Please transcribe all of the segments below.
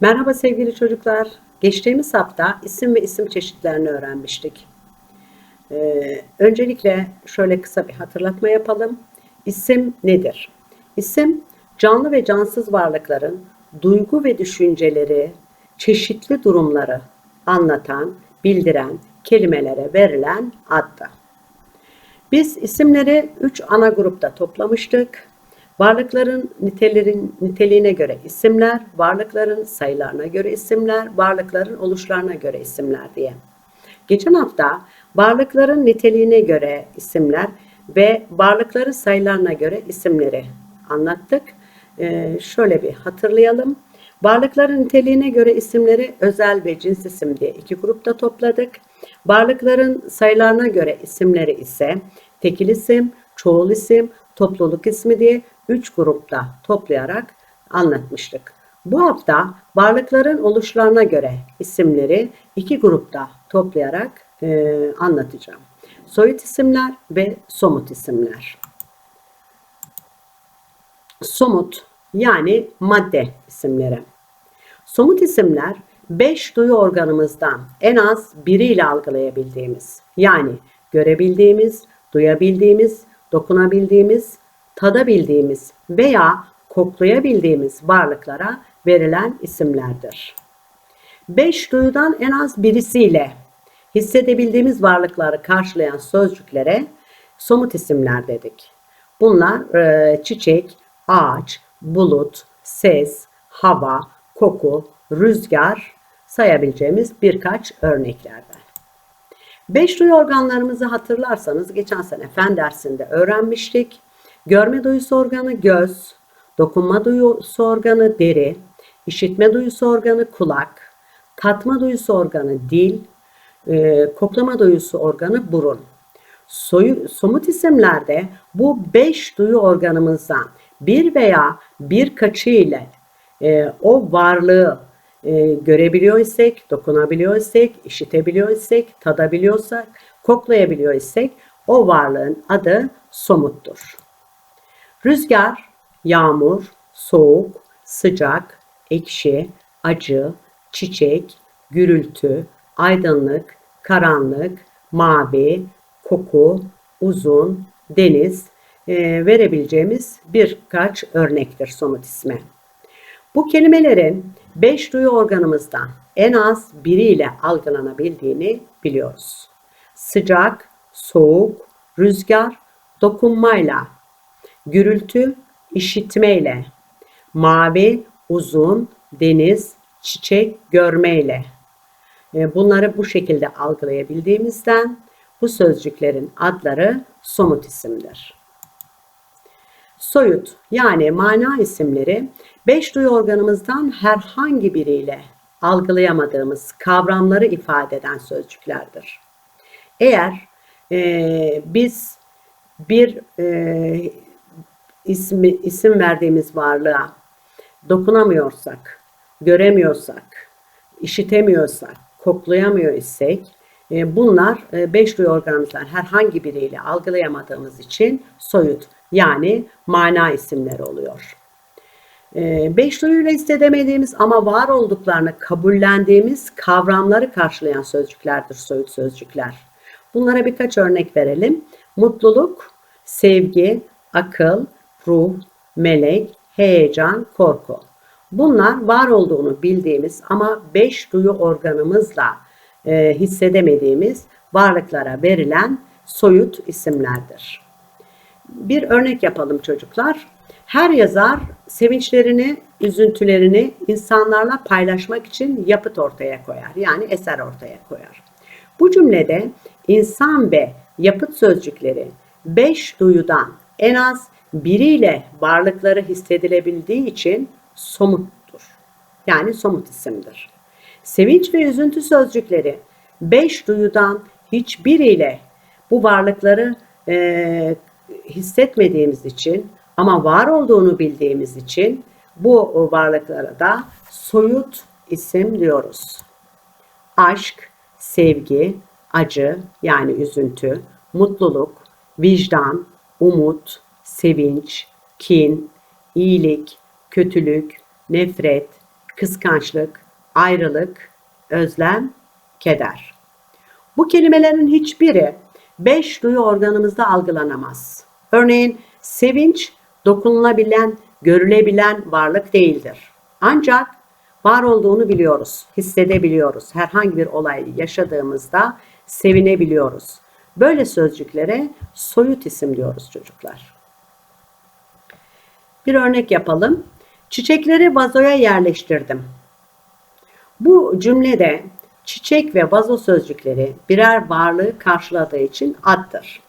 Merhaba sevgili çocuklar. Geçtiğimiz hafta isim ve isim çeşitlerini öğrenmiştik. Ee, öncelikle şöyle kısa bir hatırlatma yapalım. İsim nedir? İsim canlı ve cansız varlıkların duygu ve düşünceleri, çeşitli durumları anlatan, bildiren kelimelere verilen addır. Biz isimleri üç ana grupta toplamıştık. Varlıkların nitelerin, niteliğine göre isimler, varlıkların sayılarına göre isimler, varlıkların oluşlarına göre isimler diye. Geçen hafta varlıkların niteliğine göre isimler ve varlıkların sayılarına göre isimleri anlattık. Ee, şöyle bir hatırlayalım. Varlıkların niteliğine göre isimleri özel ve cins isim diye iki grupta topladık. Varlıkların sayılarına göre isimleri ise tekil isim, çoğul isim, topluluk ismi diye üç grupta toplayarak anlatmıştık. Bu hafta varlıkların oluşlarına göre isimleri iki grupta toplayarak e, anlatacağım. Soyut isimler ve somut isimler. Somut yani madde isimleri. Somut isimler beş duyu organımızdan en az biriyle algılayabildiğimiz yani görebildiğimiz, duyabildiğimiz, dokunabildiğimiz, tadabildiğimiz veya koklayabildiğimiz varlıklara verilen isimlerdir. Beş duyudan en az birisiyle hissedebildiğimiz varlıkları karşılayan sözcüklere somut isimler dedik. Bunlar e, çiçek, ağaç, bulut, ses, hava, koku, rüzgar sayabileceğimiz birkaç örneklerden. Beş duyu organlarımızı hatırlarsanız geçen sene fen dersinde öğrenmiştik. Görme duyusu organı göz, dokunma duyusu organı deri, işitme duyusu organı kulak, tatma duyusu organı dil, e, koklama duyusu organı burun. Soyu, somut isimlerde bu beş duyu organımızdan bir veya birkaçı ile e, o varlığı e, görebiliyor isek, dokunabiliyor isek, işitebiliyor isek, tadabiliyorsak, koklayabiliyor isek o varlığın adı somuttur. Rüzgar, yağmur, soğuk, sıcak, ekşi, acı, çiçek, gürültü, aydınlık, karanlık, mavi, koku, uzun, deniz e, verebileceğimiz birkaç örnektir somut isme. Bu kelimelerin beş duyu organımızdan en az biriyle algılanabildiğini biliyoruz. Sıcak, soğuk, rüzgar, dokunmayla, gürültü, işitmeyle, mavi, uzun, deniz, çiçek görmeyle. E, bunları bu şekilde algılayabildiğimizden bu sözcüklerin adları somut isimdir. Soyut yani mana isimleri beş duyu organımızdan herhangi biriyle algılayamadığımız kavramları ifade eden sözcüklerdir. Eğer e, biz bir e, ismi, isim verdiğimiz varlığa dokunamıyorsak, göremiyorsak, işitemiyorsak, koklayamıyor isek e, bunlar e, beş duyu organımızdan herhangi biriyle algılayamadığımız için soyut yani mana isimleri oluyor. E, beş duyuyla hissedemediğimiz ama var olduklarını kabullendiğimiz kavramları karşılayan sözcüklerdir soyut sözcükler. Bunlara birkaç örnek verelim. Mutluluk, sevgi, akıl, ruh, melek, heyecan, korku. Bunlar var olduğunu bildiğimiz ama beş duyu organımızla e, hissedemediğimiz varlıklara verilen soyut isimlerdir. Bir örnek yapalım çocuklar. Her yazar sevinçlerini, üzüntülerini insanlarla paylaşmak için yapıt ortaya koyar. Yani eser ortaya koyar. Bu cümlede insan ve yapıt sözcükleri beş duyudan en az biriyle varlıkları hissedilebildiği için somuttur. Yani somut isimdir. Sevinç ve üzüntü sözcükleri beş duyudan hiçbiriyle bu varlıkları e, hissetmediğimiz için ama var olduğunu bildiğimiz için bu varlıklara da soyut isim diyoruz. Aşk, sevgi, acı yani üzüntü, mutluluk, vicdan, umut, sevinç, kin, iyilik, kötülük, nefret, kıskançlık, ayrılık, özlem, keder. Bu kelimelerin hiçbiri beş duyu organımızda algılanamaz. Örneğin sevinç dokunulabilen, görülebilen varlık değildir. Ancak var olduğunu biliyoruz, hissedebiliyoruz. Herhangi bir olay yaşadığımızda sevinebiliyoruz. Böyle sözcüklere soyut isim diyoruz çocuklar. Bir örnek yapalım. Çiçekleri vazoya yerleştirdim. Bu cümlede çiçek ve vazo sözcükleri birer varlığı karşıladığı için addır.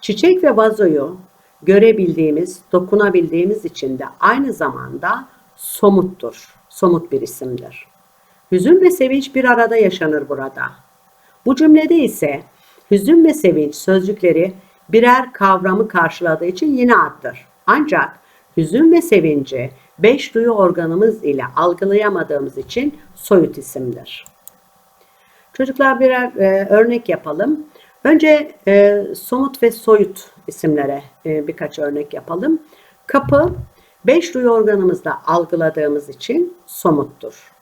Çiçek ve vazoyu görebildiğimiz, dokunabildiğimiz için de aynı zamanda somuttur. Somut bir isimdir. Hüzün ve sevinç bir arada yaşanır burada. Bu cümlede ise hüzün ve sevinç sözcükleri birer kavramı karşıladığı için yine addır. Ancak hüzün ve sevinci beş duyu organımız ile algılayamadığımız için soyut isimdir. Çocuklar birer e, örnek yapalım. Önce e, somut ve soyut isimlere e, birkaç örnek yapalım. Kapı, beş duyu organımızda algıladığımız için somuttur.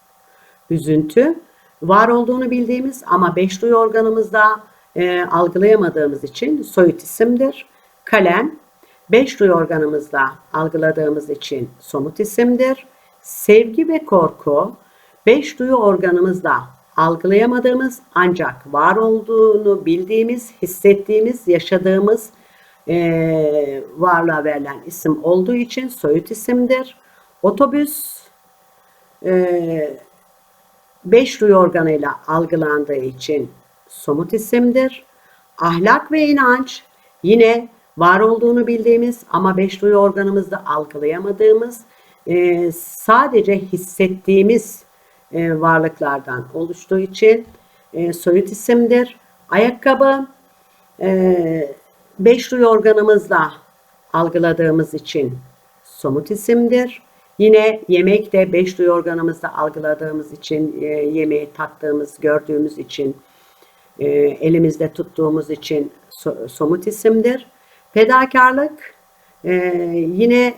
Üzüntü, var olduğunu bildiğimiz ama beş duyu organımızda e, algılayamadığımız için soyut isimdir. Kalem, beş duyu organımızda algıladığımız için somut isimdir. Sevgi ve korku, beş duyu organımızda algılayamadığımız ancak var olduğunu bildiğimiz, hissettiğimiz, yaşadığımız e, varlığa verilen isim olduğu için soyut isimdir. Otobüs e, beş duyu organıyla algılandığı için somut isimdir. Ahlak ve inanç yine var olduğunu bildiğimiz ama beş duyu organımızda algılayamadığımız e, sadece hissettiğimiz e, varlıklardan oluştuğu için e, soyut isimdir. Ayakkabı e, beş duyu organımızla algıladığımız için somut isimdir. Yine yemek de beş duyu organımızda algıladığımız için, e, yemeği tattığımız, gördüğümüz için, e, elimizde tuttuğumuz için so, somut isimdir. Fedakarlık e, yine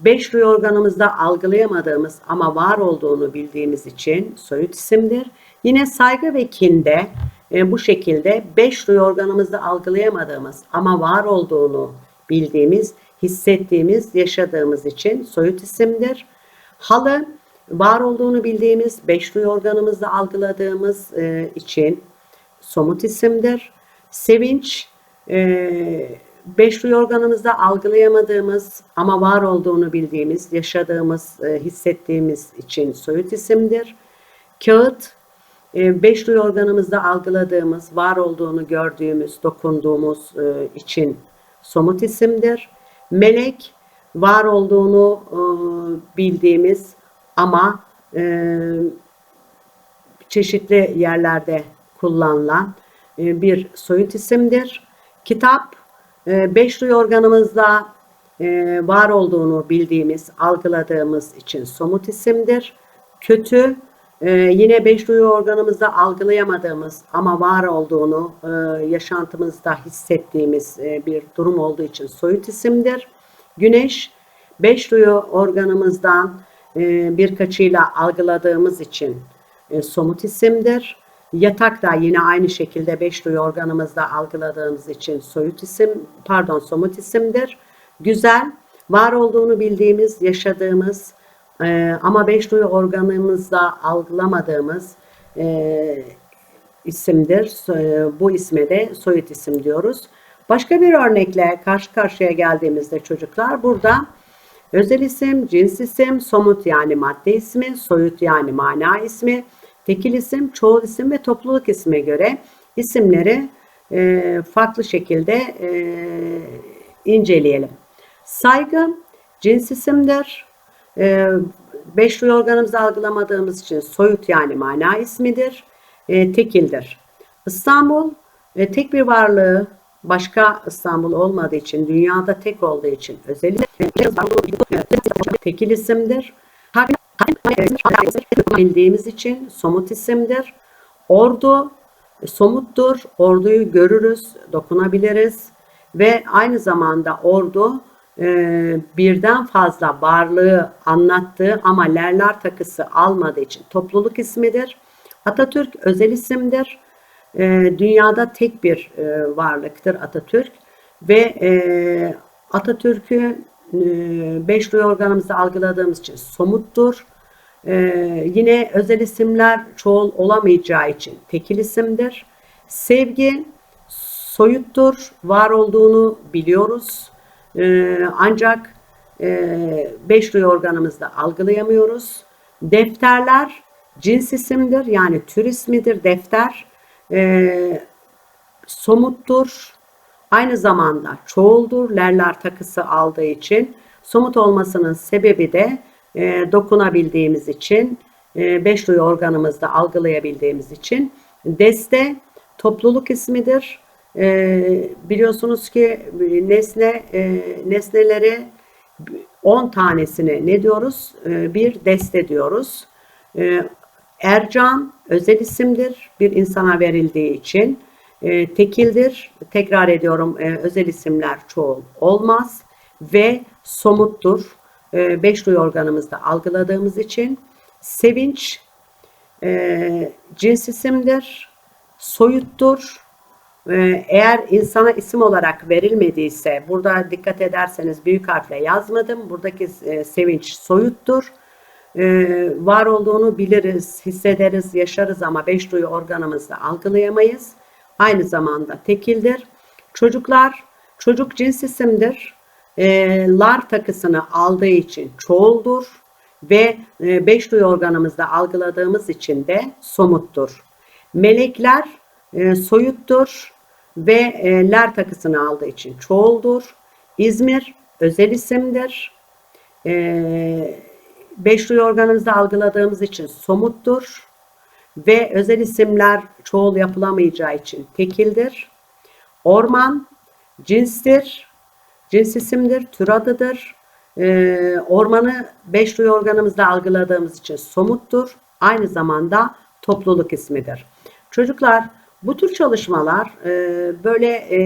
beş duyu organımızda algılayamadığımız ama var olduğunu bildiğimiz için soyut isimdir. Yine saygı ve kinde e, bu şekilde beş duyu organımızda algılayamadığımız ama var olduğunu bildiğimiz, hissettiğimiz, yaşadığımız için soyut isimdir. Halı var olduğunu bildiğimiz, beş duyu organımızda algıladığımız e, için somut isimdir. Sevinç e, beş duyu organımızda algılayamadığımız ama var olduğunu bildiğimiz, yaşadığımız, e, hissettiğimiz için soyut isimdir. Kağıt, e, beş duyu organımızda algıladığımız, var olduğunu gördüğümüz, dokunduğumuz e, için somut isimdir. Melek, var olduğunu bildiğimiz ama çeşitli yerlerde kullanılan bir soyut isimdir. Kitap, ee, beş duyu organımızda e, var olduğunu bildiğimiz, algıladığımız için somut isimdir. Kötü e, yine beş duyu organımızda algılayamadığımız ama var olduğunu e, yaşantımızda hissettiğimiz bir durum olduğu için soyut isimdir. Güneş beş duyu organımızdan birkaçıyla algıladığımız için somut isimdir. Yatak da yine aynı şekilde beş duyu organımızda algıladığımız için soyut isim, pardon somut isimdir. Güzel, var olduğunu bildiğimiz, yaşadığımız e, ama beş duyu organımızda algılamadığımız e, isimdir. E, bu isme de soyut isim diyoruz. Başka bir örnekle karşı karşıya geldiğimizde çocuklar burada özel isim, cins isim, somut yani madde ismi, soyut yani mana ismi, tekil isim, çoğul isim ve topluluk isme göre isimleri e, farklı şekilde e, inceleyelim. Saygı cins isimdir. E, beş duyu organımızı algılamadığımız için soyut yani mana ismidir. E, tekildir. İstanbul e, tek bir varlığı başka İstanbul olmadığı için, dünyada tek olduğu için özellikle tekil isimdir bildiğimiz için somut isimdir. Ordu somuttur. Orduyu görürüz, dokunabiliriz ve aynı zamanda ordu e, birden fazla varlığı anlattığı ama lerler takısı almadığı için topluluk ismidir. Atatürk özel isimdir. E, dünyada tek bir e, varlıktır Atatürk ve e, Atatürk'ü e, beş duyu organımızda algıladığımız için somuttur. E, yine özel isimler çoğul olamayacağı için tekil isimdir. Sevgi soyuttur, var olduğunu biliyoruz. E, ancak e, beş duyu organımızda algılayamıyoruz. Defterler cins isimdir yani tür ismidir defter. E, somuttur. Aynı zamanda çoğuldur. Lerler takısı aldığı için. Somut olmasının sebebi de e, dokunabildiğimiz için, e, beş duyu organımızda algılayabildiğimiz için. Deste topluluk ismidir. E, biliyorsunuz ki nesne e, nesneleri 10 tanesini ne diyoruz? E, bir deste diyoruz. E, Ercan özel isimdir. Bir insana verildiği için e, tekildir. Tekrar ediyorum e, özel isimler çoğul olmaz ve somuttur. E, beş duyu organımızda algıladığımız için sevinç e, cins isimdir, soyuttur. E, eğer insana isim olarak verilmediyse, burada dikkat ederseniz büyük harfle yazmadım. Buradaki e, sevinç soyuttur. E, var olduğunu biliriz, hissederiz, yaşarız ama beş duyu organımızda algılayamayız. Aynı zamanda tekildir. Çocuklar, çocuk cins isimdir. E, lar takısını aldığı için çoğuldur ve e, beş duyu organımızda algıladığımız için de somuttur. Melekler e, soyuttur ve e, ler takısını aldığı için çoğuldur. İzmir özel isimdir. E, beş duyu organımızda algıladığımız için somuttur ve özel isimler çoğul yapılamayacağı için tekildir. Orman cinstir, cins isimdir, tür adıdır. Ee, ormanı beş duyu organımızda algıladığımız için somuttur. Aynı zamanda topluluk ismidir. Çocuklar bu tür çalışmalar e, böyle e,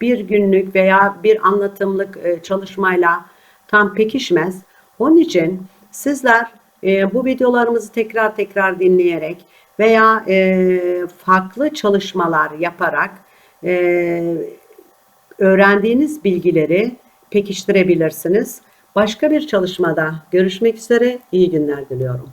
bir günlük veya bir anlatımlık e, çalışmayla tam pekişmez. Onun için sizler e, bu videolarımızı tekrar tekrar dinleyerek veya e, farklı çalışmalar yaparak e, öğrendiğiniz bilgileri pekiştirebilirsiniz. Başka bir çalışmada görüşmek üzere. İyi günler diliyorum.